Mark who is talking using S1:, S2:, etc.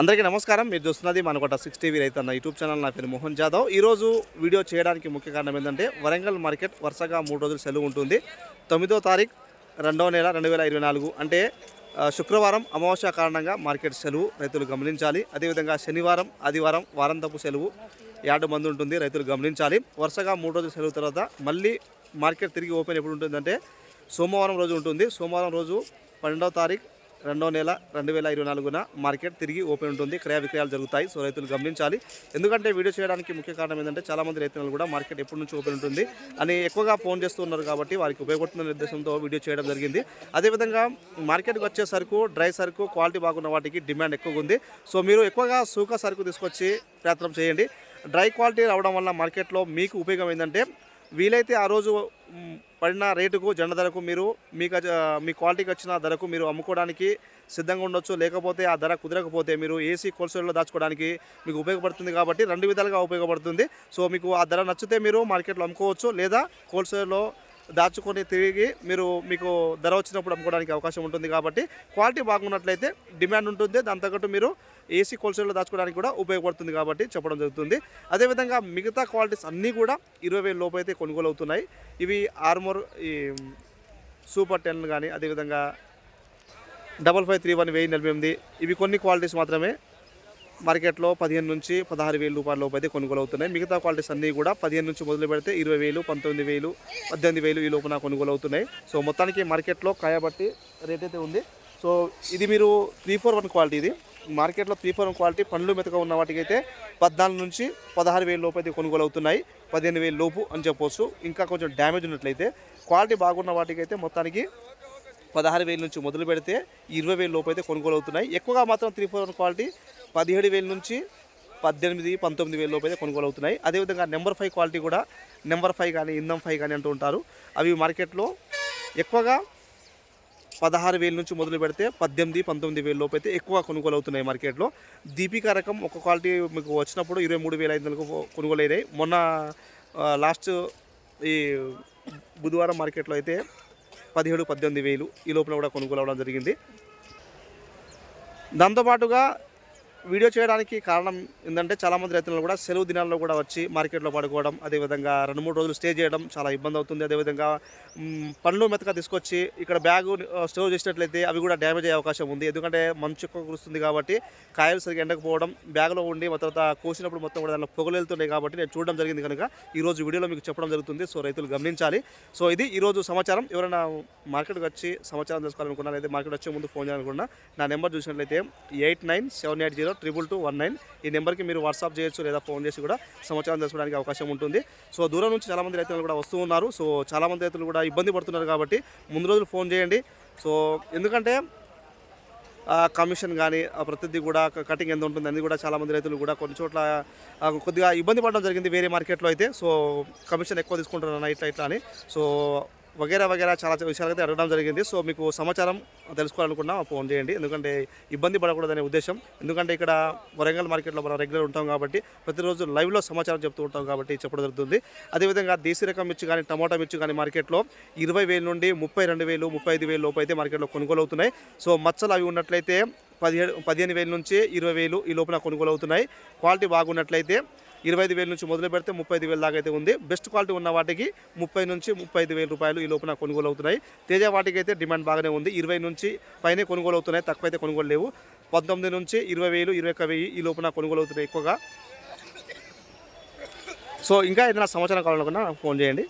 S1: అందరికీ నమస్కారం. మీరు చూస్తున్నది మనకొట సిక్స్ టీవీ రైతన్న యూట్యూబ్ ఛానల్. నా పేరు మోహన్ జాదవ్. ఈరోజు వీడియో చేయడానికి ముఖ్య కారణం ఏంటంటే వరంగల్ మార్కెట్ వరుసగా మూడు రోజులు సెలవు ఉంటుంది. తొమ్మిదో తారీఖు రెండవ నెల రెండు వేల ఇరవై నాలుగు. అంటే శుక్రవారం అమావాస్య కారణంగా మార్కెట్ సెలవు రైతులు గమనించాలి. అదేవిధంగా శనివారం ఆదివారం వారంతపు సెలవు యాడ్ మంది ఉంటుంది రైతులు గమనించాలి. వరుసగా మూడు రోజులు సెలవు తర్వాత మళ్ళీ మార్కెట్ తిరిగి ఓపెన్ ఎప్పుడు ఉంటుందంటే సోమవారం రోజు ఉంటుంది. సోమవారం రోజు పన్నెండవ తారీఖు రెండో నెల రెండు వేల ఇరవై నాలుగున మార్కెట్ తిరిగి ఓపెన్ ఉంటుంది. క్రయ విక్రయాలు జరుగుతాయి. సో రైతులు గమనించాలి. ఎందుకంటే వీడియో చేయడానికి ముఖ్య కారణం ఏంటంటే చాలామంది రైతులు కూడా మార్కెట్ ఎప్పటి నుంచి ఓపెన్ ఉంటుంది. అని ఎక్కువగా ఫోన్ చేస్తున్నారు కాబట్టి వారికి ఉపయోగపడుతున్న ఉద్దేశంతో వీడియో చేయడం జరిగింది. అదేవిధంగా మార్కెట్కి వచ్చే సరుకు డ్రై సరుకు క్వాలిటీ బాగున్న వాటికి డిమాండ్ ఎక్కువగా ఉంది. సో మీరు ఎక్కువగా సూక సరుకు తీసుకొచ్చి ప్రయత్నం చేయండి. డ్రై క్వాలిటీ రావడం వల్ల మార్కెట్లో మీకు ఉపయోగం ఏంటంటే వీలైతే ఆ రోజు పడిన రేటుకు జెండ ధరకు మీరు మీకు మీ క్వాలిటీకి వచ్చిన ధరకు మీరు అమ్ముకోవడానికి సిద్ధంగా ఉండొచ్చు. లేకపోతే ఆ ధర కుదరకపోతే మీరు ఏసీ హోల్సేల్లో దాచుకోవడానికి మీకు ఉపయోగపడుతుంది కాబట్టి రెండు విధాలుగా ఉపయోగపడుతుంది. సో మీకు ఆ ధర నచ్చితే మీరు మార్కెట్లో అమ్ముకోవచ్చు. లేదా హోల్సేల్లో దాచుకొని తిరిగి మీరు మీకు ధర వచ్చినప్పుడు అమ్ముకోవడానికి అవకాశం ఉంటుంది కాబట్టి క్వాలిటీ బాగున్నట్లయితే డిమాండ్ ఉంటుంది. దాని తగ్గట్టు మీరు ఏసీ హోల్సేల్లో దాచుకోవడానికి కూడా ఉపయోగపడుతుంది కాబట్టి చెప్పడం జరుగుతుంది. అదేవిధంగా మిగతా క్వాలిటీస్ అన్నీ కూడా ఇరవై వేల లోపు అయితే కొనుగోలు అవుతున్నాయి ఇవి ఆర్మోర్ ఈ సూపర్ టెన్ కానీ అదేవిధంగా డబల్ ఫైవ్ త్రీ వన్ వెయ్యి నలభై ఎనిమిది ఇవి కొన్ని క్వాలిటీస్ మాత్రమే మార్కెట్లో పదిహేను నుంచి పదహారు వేల రూపాయల లోపు అయితే కొనుగోలు అవుతున్నాయి మిగతా క్వాలిటీస్ అన్నీ కూడా పదిహేను నుంచి మొదలు పెడితే ఇరవై వేలు పంతొమ్మిది వేలు పద్దెనిమిది వేలు ఈ లోపున కొనుగోలు అవుతున్నాయి సో మొత్తానికి మార్కెట్లో కాయబట్టి రేట్ అయితే ఉంది. సో ఇది మీరు త్రీ ఫోర్ వన్ క్వాలిటీ ఇది. మార్కెట్లో త్రీ ఫోర్ క్వాలిటీ పండ్లు మెతక ఉన్న వాటికైతే పద్నాలుగు నుంచి పదహారు వేల లోపు అయితే కొనుగోలు అవుతున్నాయి పదిహేను వేల లోపు అని చెప్పొచ్చు. ఇంకా కొంచెం డ్యామేజ్ ఉన్నట్లయితే క్వాలిటీ బాగున్న వాటికైతే మొత్తానికి పదహారు వేల నుంచి మొదలు పెడితే ఇరవై వేల లోపు అయితే కొనుగోలు అవుతున్నాయి ఎక్కువగా మాత్రం త్రీ ఫోర్ వన్ క్వాలిటీ పదిహేడు వేల నుంచి పద్దెనిమిది పంతొమ్మిది వేల లోపు అయితే కొనుగోలు అవుతున్నాయి అదేవిధంగా నెంబర్ ఫైవ్ క్వాలిటీ కూడా నెంబర్ ఫైవ్ కానీ ఇందం ఫైవ్ కానీ అంటూ ఉంటారు. అవి మార్కెట్లో ఎక్కువగా పదహారు వేల నుంచి మొదలు పెడితే పద్దెనిమిది పంతొమ్మిది వేల లోపు అయితే ఎక్కువ కొనుగోలు అవుతున్నాయి మార్కెట్లో. దీపికా రకం ఒక క్వాలిటీ మీకు వచ్చినప్పుడు ఇరవై మూడు వేల ఐదు వందలకు కొనుగోలు అయినాయి మొన్న లాస్ట్ ఈ బుధవారం మార్కెట్లో అయితే పదిహేడు పద్దెనిమిది వేలు ఈ లోపల కూడా కొనుగోలు అవ్వడం జరిగింది. దాంతోపాటుగా వీడియో చేయడానికి కారణం ఏంటంటే చాలామంది రైతులు కూడా సెలవు దినాల్లో కూడా వచ్చి మార్కెట్లో పడుకోవడం అదేవిధంగా రెండు మూడు రోజులు స్టే చేయడం చాలా ఇబ్బంది అవుతుంది. అదేవిధంగా పండ్లు మెతక తీసుకొచ్చి ఇక్కడ బ్యాగు స్టోర్ చేసినట్లయితే అవి కూడా డ్యామేజ్ అయ్యే అవకాశం ఉంది. ఎందుకంటే మంచు ఎక్కువ కురుస్తుంది కాబట్టి కాయలు సరిగ్గా ఎండకపోవడం బ్యాగ్లో ఉండి తర్వాత కోసినప్పుడు మొత్తం కూడా దానిలో పొగలు వెళ్తున్నాయి కాబట్టి నేను చూడడం జరిగింది కనుక ఈరోజు వీడియోలో మీకు చెప్పడం జరుగుతుంది. సో రైతులు గమనించాలి. సో ఇది ఈరోజు సమాచారం. ఎవరైనా మార్కెట్కి వచ్చి సమాచారం తెలుసుకోవాలనుకున్నా లేదా మార్కెట్ వచ్చే ముందు ఫోన్ చేయాలనుకున్నా నా నెంబర్ చూసినట్లయితే eight nine seven eight zero triple two one nine ఈ నెంబర్కి మీరు వాట్సాప్ చేయొచ్చు లేదా ఫోన్ చేసి కూడా సమాచారం తెలుసుకోవడానికి అవకాశం ఉంటుంది. సో దూరం నుంచి చాలామంది రైతులు కూడా వస్తూ ఉన్నారు. సో చాలామంది రైతులు కూడా ఇబ్బంది పడుతున్నారు కాబట్టి ముందు రోజులు ఫోన్ చేయండి. సో ఎందుకంటే ఆ కమిషన్ కానీ ఆ ప్రతిదీ కూడా కటింగ్ ఎంత ఉంటుంది అనేది కూడా చాలామంది రైతులు కూడా కొన్ని చోట్ల కొద్దిగా ఇబ్బంది పడడం జరిగింది వేరే మార్కెట్లో అయితే. సో కమిషన్ ఎక్కువ తీసుకుంటున్నారు ఇట్లా ఇట్లా అని. సో వగేరా వగేరా చాలా విషయాలు అయితే అడగడం జరిగింది. సో మీకు సమాచారం తెలుసుకోవాలనుకున్నా ఫోన్ చేయండి. ఎందుకంటే ఇబ్బంది పడకూడదనే ఉద్దేశం. ఎందుకంటే ఇక్కడ వరంగల్ మార్కెట్లో మనం రెగ్యులర్ ఉంటాం కాబట్టి ప్రతిరోజు లైవ్లో సమాచారం చెప్తూ ఉంటాం కాబట్టి చెప్పడం జరుగుతుంది. అదేవిధంగా దేశీ రకం మిర్చి కానీ టమాటా మిర్చి కానీ మార్కెట్లో ఇరవై వేల నుండి ముప్పై రెండు వేలు ముప్పై ఐదు వేలు లోపు అయితే మార్కెట్లో కొనుగోలు అవుతున్నాయి సో మచ్చలు అవి ఉన్నట్లయితే పదిహేడు పదిహేను వేల నుంచి ఇరవై వేలు ఈ లోపల కొనుగోలు అవుతున్నాయి క్వాలిటీ బాగున్నట్లయితే ఇరవై ఐదు వేల నుంచి మొదలు పెడితే ముప్పై ఐదు వేల దాకా అయితే ఉంది. బెస్ట్ క్వాలిటీ ఉన్న వాటికి ముప్పై నుంచి ముప్పై ఐదు వేల రూపాయలు ఈ లోపల కొనుగోలు అవుతున్నాయి. తేజ వాటికి అయితే డిమాండ్ బాగానే ఉంది. ఇరవై నుంచి పైనే కొనుగోలు అవుతున్నాయి. తక్కువ అయితే కొనుగోలు లేవు. పంతొమ్మిది నుంచి ఇరవై వేలు ఇరవై ఒక్క వెయ్యి ఈ లోపల కొనుగోలు అవుతున్నాయి ఎక్కువగా. సో ఇంకా ఏదైనా సమాచారం కావాలనుకున్నా ఫోన్ చేయండి.